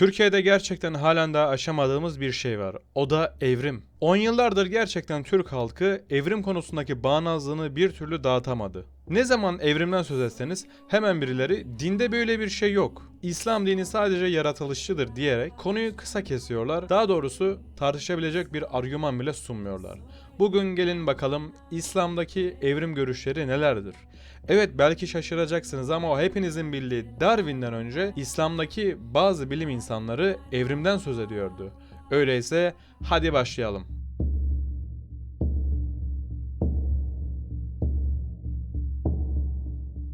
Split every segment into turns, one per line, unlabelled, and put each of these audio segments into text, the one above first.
Türkiye'de gerçekten halen daha aşamadığımız bir şey var. O da evrim. 10 yıllardır gerçekten Türk halkı evrim konusundaki bağnazlığını bir türlü dağıtamadı. Ne zaman evrimden söz etseniz hemen birileri dinde böyle bir şey yok. İslam dini sadece yaratılışçıdır diyerek konuyu kısa kesiyorlar. Daha doğrusu tartışabilecek bir argüman bile sunmuyorlar. Bugün gelin bakalım İslam'daki evrim görüşleri nelerdir? Evet belki şaşıracaksınız ama o hepinizin bildiği Darwin'den önce İslam'daki bazı bilim insanları evrimden söz ediyordu. Öyleyse hadi başlayalım.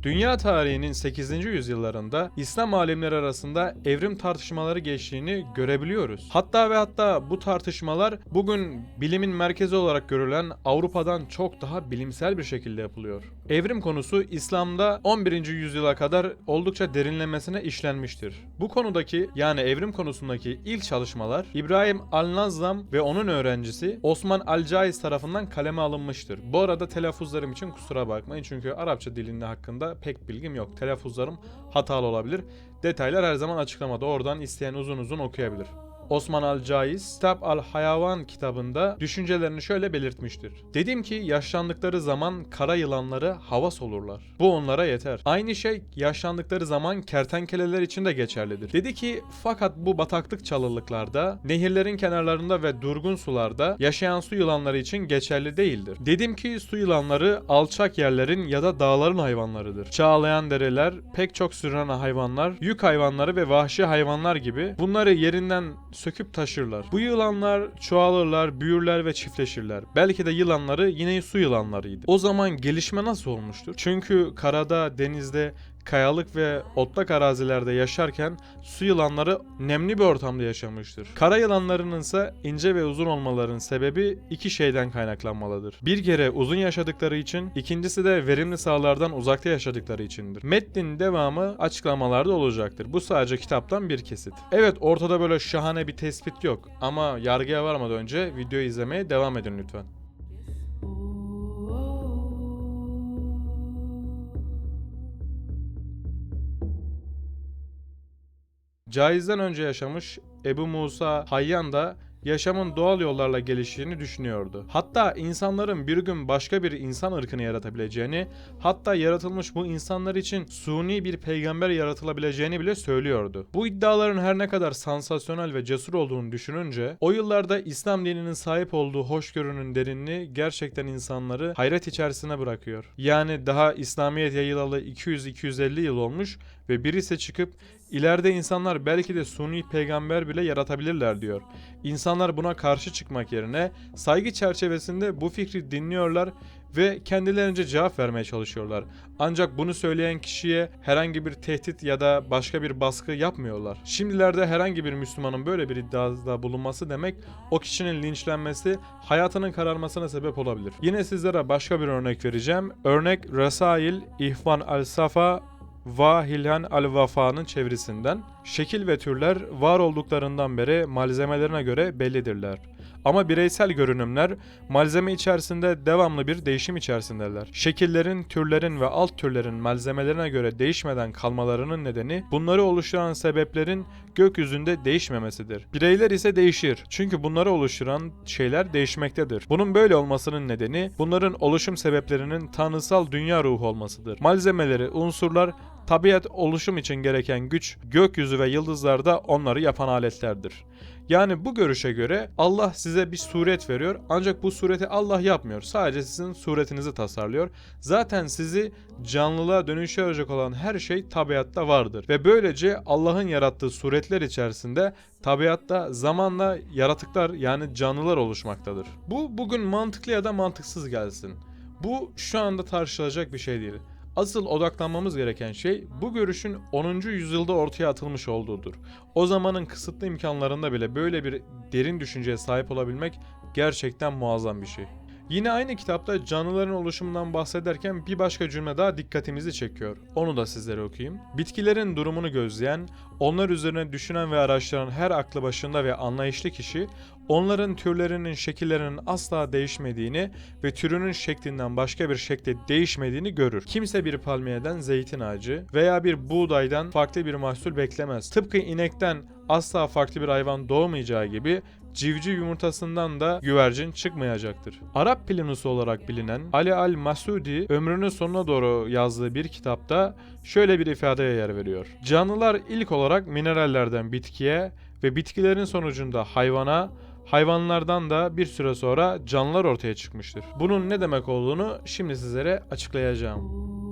Dünya tarihinin 8. yüzyıllarında İslam alimleri arasında evrim tartışmaları geçtiğini görebiliyoruz. Hatta ve hatta bu tartışmalar bugün bilimin merkezi olarak görülen Avrupa'dan çok daha bilimsel bir şekilde yapılıyor. Evrim konusu İslam'da 11. yüzyıla kadar oldukça derinlemesine işlenmiştir. Bu konudaki yani evrim konusundaki ilk çalışmalar İbrahim Al-Nazlam ve onun öğrencisi Osman Al-Caiz tarafından kaleme alınmıştır. Bu arada telaffuzlarım için kusura bakmayın çünkü Arapça dilinde hakkında pek bilgim yok. Telaffuzlarım hatalı olabilir. Detaylar her zaman açıklamada. Oradan isteyen uzun uzun okuyabilir. Osman Al-Caiz, Kitap Al-Hayavan kitabında düşüncelerini şöyle belirtmiştir. Dedim ki yaşlandıkları zaman kara yılanları havas olurlar. Bu onlara yeter. Aynı şey yaşlandıkları zaman kertenkeleler için de geçerlidir. Dedi ki fakat bu bataklık çalılıklarda, nehirlerin kenarlarında ve durgun sularda yaşayan su yılanları için geçerli değildir. Dedim ki su yılanları alçak yerlerin ya da dağların hayvanlarıdır. Çağlayan dereler, pek çok sürünen hayvanlar, yük hayvanları ve vahşi hayvanlar gibi bunları yerinden söküp taşırlar. Bu yılanlar çoğalırlar, büyürler ve çiftleşirler. Belki de yılanları yine su yılanlarıydı. O zaman gelişme nasıl olmuştur? Çünkü karada, denizde kayalık ve otlak arazilerde yaşarken su yılanları nemli bir ortamda yaşamıştır. Kara yılanlarının ise ince ve uzun olmalarının sebebi iki şeyden kaynaklanmalıdır. Bir kere uzun yaşadıkları için, ikincisi de verimli sahalardan uzakta yaşadıkları içindir. Metnin devamı açıklamalarda olacaktır. Bu sadece kitaptan bir kesit. Evet ortada böyle şahane bir tespit yok ama yargıya varmadan önce videoyu izlemeye devam edin lütfen. Caiz'den önce yaşamış Ebu Musa Hayyan da yaşamın doğal yollarla geliştiğini düşünüyordu. Hatta insanların bir gün başka bir insan ırkını yaratabileceğini, hatta yaratılmış bu insanlar için suni bir peygamber yaratılabileceğini bile söylüyordu. Bu iddiaların her ne kadar sansasyonel ve cesur olduğunu düşününce, o yıllarda İslam dininin sahip olduğu hoşgörünün derinliği gerçekten insanları hayret içerisine bırakıyor. Yani daha İslamiyet yayılalı 200-250 yıl olmuş ve birisi çıkıp ileride insanlar belki de suni peygamber bile yaratabilirler diyor. İnsanlar buna karşı çıkmak yerine saygı çerçevesinde bu fikri dinliyorlar ve kendilerince cevap vermeye çalışıyorlar. Ancak bunu söyleyen kişiye herhangi bir tehdit ya da başka bir baskı yapmıyorlar. Şimdilerde herhangi bir Müslümanın böyle bir iddiada bulunması demek o kişinin linçlenmesi, hayatının kararmasına sebep olabilir. Yine sizlere başka bir örnek vereceğim. Örnek Resail İhvan al-Safa Vahilhan al-Vafa'nın çevresinden. Şekil ve türler var olduklarından beri malzemelerine göre bellidirler. Ama bireysel görünümler malzeme içerisinde devamlı bir değişim içerisindeler. Şekillerin, türlerin ve alt türlerin malzemelerine göre değişmeden kalmalarının nedeni bunları oluşturan sebeplerin gökyüzünde değişmemesidir. Bireyler ise değişir. Çünkü bunları oluşturan şeyler değişmektedir. Bunun böyle olmasının nedeni bunların oluşum sebeplerinin tanrısal dünya ruhu olmasıdır. Malzemeleri, unsurlar tabiat oluşum için gereken güç, gökyüzü ve yıldızlarda onları yapan aletlerdir. Yani bu görüşe göre Allah size bir suret veriyor ancak bu sureti Allah yapmıyor. Sadece sizin suretinizi tasarlıyor. Zaten sizi canlılığa dönüştürecek olan her şey tabiatta vardır. Ve böylece Allah'ın yarattığı suretler içerisinde tabiatta zamanla yaratıklar yani canlılar oluşmaktadır. Bu bugün mantıklı ya da mantıksız gelsin. Bu şu anda tartışılacak bir şey değil. Asıl odaklanmamız gereken şey bu görüşün 10. yüzyılda ortaya atılmış olduğudur. O zamanın kısıtlı imkanlarında bile böyle bir derin düşünceye sahip olabilmek gerçekten muazzam bir şey. Yine aynı kitapta canlıların oluşumundan bahsederken bir başka cümle daha dikkatimizi çekiyor. Onu da sizlere okuyayım. Bitkilerin durumunu gözleyen, onlar üzerine düşünen ve araştıran her aklı başında ve anlayışlı kişi, onların türlerinin şekillerinin asla değişmediğini ve türünün şeklinden başka bir şekilde değişmediğini görür. Kimse bir palmiyeden zeytin ağacı veya bir buğdaydan farklı bir mahsul beklemez. Tıpkı inekten asla farklı bir hayvan doğmayacağı gibi civciv yumurtasından da güvercin çıkmayacaktır. Arap planosu olarak bilinen Ali al-Masudi ömrünün sonuna doğru yazdığı bir kitapta şöyle bir ifadeye yer veriyor. Canlılar ilk olarak minerallerden bitkiye ve bitkilerin sonucunda hayvana, hayvanlardan da bir süre sonra canlılar ortaya çıkmıştır. Bunun ne demek olduğunu şimdi sizlere açıklayacağım.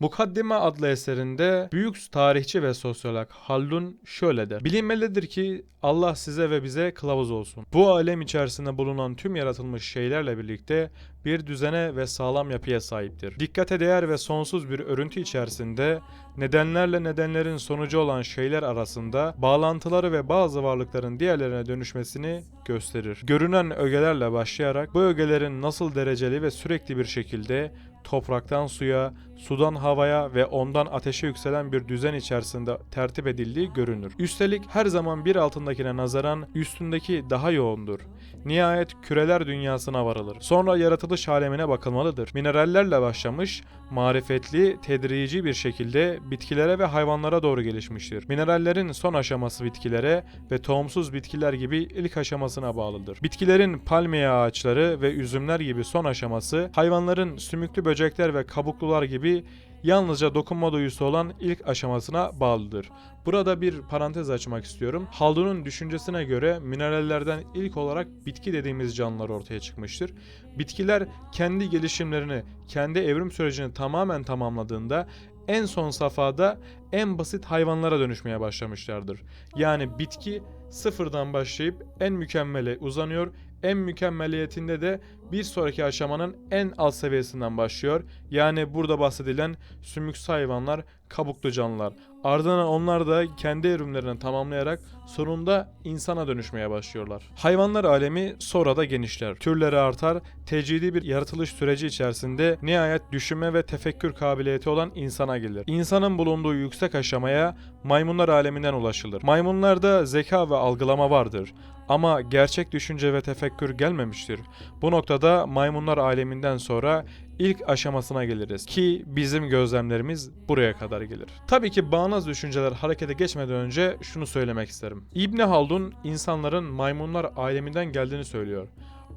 Mukaddime adlı eserinde büyük tarihçi ve sosyolog Haldun şöyle der. Bilinmelidir ki Allah size ve bize kılavuz olsun. Bu alem içerisinde bulunan tüm yaratılmış şeylerle birlikte bir düzene ve sağlam yapıya sahiptir. Dikkate değer ve sonsuz bir örüntü içerisinde nedenlerle nedenlerin sonucu olan şeyler arasında bağlantıları ve bazı varlıkların diğerlerine dönüşmesini gösterir. Görünen ögelerle başlayarak bu ögelerin nasıl dereceli ve sürekli bir şekilde topraktan suya, sudan havaya ve ondan ateşe yükselen bir düzen içerisinde tertip edildiği görünür. Üstelik her zaman bir altındakine nazaran üstündeki daha yoğundur. Nihayet küreler dünyasına varılır. Sonra yaratılış alemine bakılmalıdır. Minerallerle başlamış, marifetli, tedrici bir şekilde bitkilere ve hayvanlara doğru gelişmiştir. Minerallerin son aşaması bitkilere ve tohumsuz bitkiler gibi ilk aşamasına bağlıdır. Bitkilerin palmiye ağaçları ve üzümler gibi son aşaması, hayvanların sümüklü böcekler ve kabuklular gibi yalnızca dokunma duyusu olan ilk aşamasına bağlıdır. Burada bir parantez açmak istiyorum. Haldun'un düşüncesine göre minerallerden ilk olarak bitki dediğimiz canlılar ortaya çıkmıştır. Bitkiler kendi gelişimlerini, kendi evrim sürecini tamamen tamamladığında en son safhada en basit hayvanlara dönüşmeye başlamışlardır. Yani bitki sıfırdan başlayıp en mükemmele uzanıyor, en mükemmeliyetinde de bir sonraki aşamanın en alt seviyesinden başlıyor. Yani burada bahsedilen sümüksü hayvanlar, kabuklu canlılar. Ardından onlar da kendi evrimlerini tamamlayarak sonunda insana dönüşmeye başlıyorlar. Hayvanlar alemi sonra da genişler. Türleri artar, tecidi bir yaratılış süreci içerisinde nihayet düşünme ve tefekkür kabiliyeti olan insana gelir. İnsanın bulunduğu yüksek aşamaya maymunlar aleminden ulaşılır. Maymunlarda zeka ve algılama vardır. Ama gerçek düşünce ve tefekkür gelmemiştir. Bu noktada maymunlar aleminden sonra ilk aşamasına geliriz ki bizim gözlemlerimiz buraya kadar gelir. Tabii ki bağnaz düşünceler harekete geçmeden önce şunu söylemek isterim. İbni Haldun insanların maymunlar aleminden geldiğini söylüyor.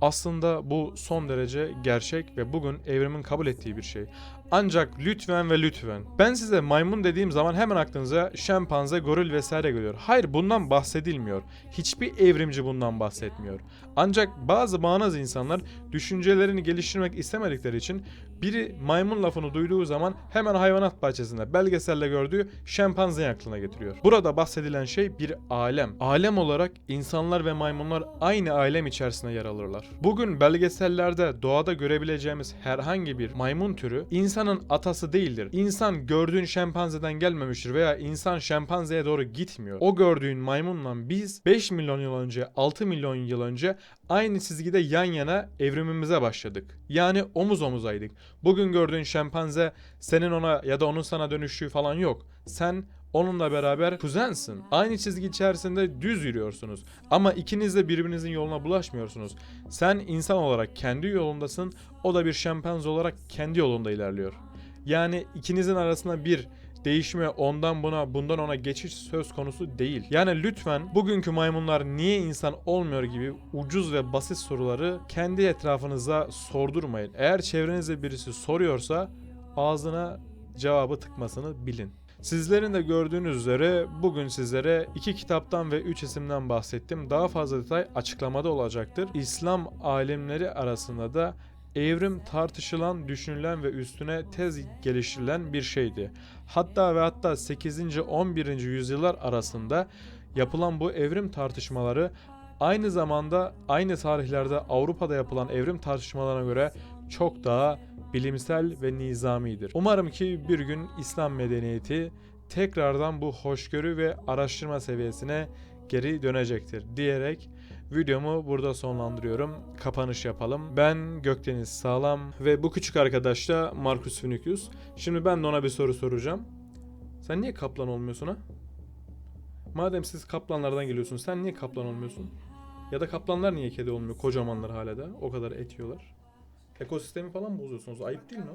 Aslında bu son derece gerçek ve bugün evrimin kabul ettiği bir şey. Ancak lütfen ve lütfen. Ben size maymun dediğim zaman hemen aklınıza şempanze, goril vesaire geliyor. Hayır bundan bahsedilmiyor. Hiçbir evrimci bundan bahsetmiyor. Ancak bazı bağnaz insanlar düşüncelerini geliştirmek istemedikleri için biri maymun lafını duyduğu zaman hemen hayvanat bahçesinde belgeselle gördüğü şempanzeyi aklına getiriyor. Burada bahsedilen şey bir alem. Alem olarak insanlar ve maymunlar aynı alem içerisinde yer alırlar. Bugün belgesellerde doğada görebileceğimiz herhangi bir maymun türü insanın atası değildir. İnsan gördüğün şempanzeden gelmemiştir veya insan şempanzeye doğru gitmiyor. O gördüğün maymunla biz 5 milyon yıl önce, 6 milyon yıl önce aynı çizgide yan yana evrimimize başladık. Yani omuz omuzaydık. Bugün gördüğün şempanze senin ona ya da onun sana dönüştüğü falan yok. Sen onunla beraber kuzensin. Aynı çizgi içerisinde düz yürüyorsunuz. Ama ikiniz de birbirinizin yoluna bulaşmıyorsunuz. Sen insan olarak kendi yolundasın. O da bir şempanze olarak kendi yolunda ilerliyor. Yani ikinizin arasında bir değişme ondan buna bundan ona geçiş söz konusu değil. Yani lütfen bugünkü maymunlar niye insan olmuyor gibi ucuz ve basit soruları kendi etrafınıza sordurmayın. Eğer çevrenizde birisi soruyorsa ağzına cevabı tıkmasını bilin. Sizlerin de gördüğünüz üzere bugün sizlere iki kitaptan ve üç isimden bahsettim. Daha fazla detay açıklamada olacaktır. İslam alimleri arasında da evrim tartışılan, düşünülen ve üstüne tez geliştirilen bir şeydi. Hatta ve hatta 8. 11. yüzyıllar arasında yapılan bu evrim tartışmaları aynı zamanda aynı tarihlerde Avrupa'da yapılan evrim tartışmalarına göre çok daha bilimsel ve nizamidir. Umarım ki bir gün İslam medeniyeti tekrardan bu hoşgörü ve araştırma seviyesine geri dönecektir diyerek videomu burada sonlandırıyorum. Kapanış yapalım. Ben Gökdeniz Sağlam ve bu küçük arkadaş da Marcus Vinicius. Şimdi ben de ona bir soru soracağım. Sen niye kaplan olmuyorsun ha? Madem siz kaplanlardan geliyorsunuz sen niye kaplan olmuyorsun? Ya da kaplanlar niye kedi olmuyor? Kocamanlar hala da. O kadar et yiyorlar. Ekosistemi falan bozuyorsunuz. Ayıp değil mi?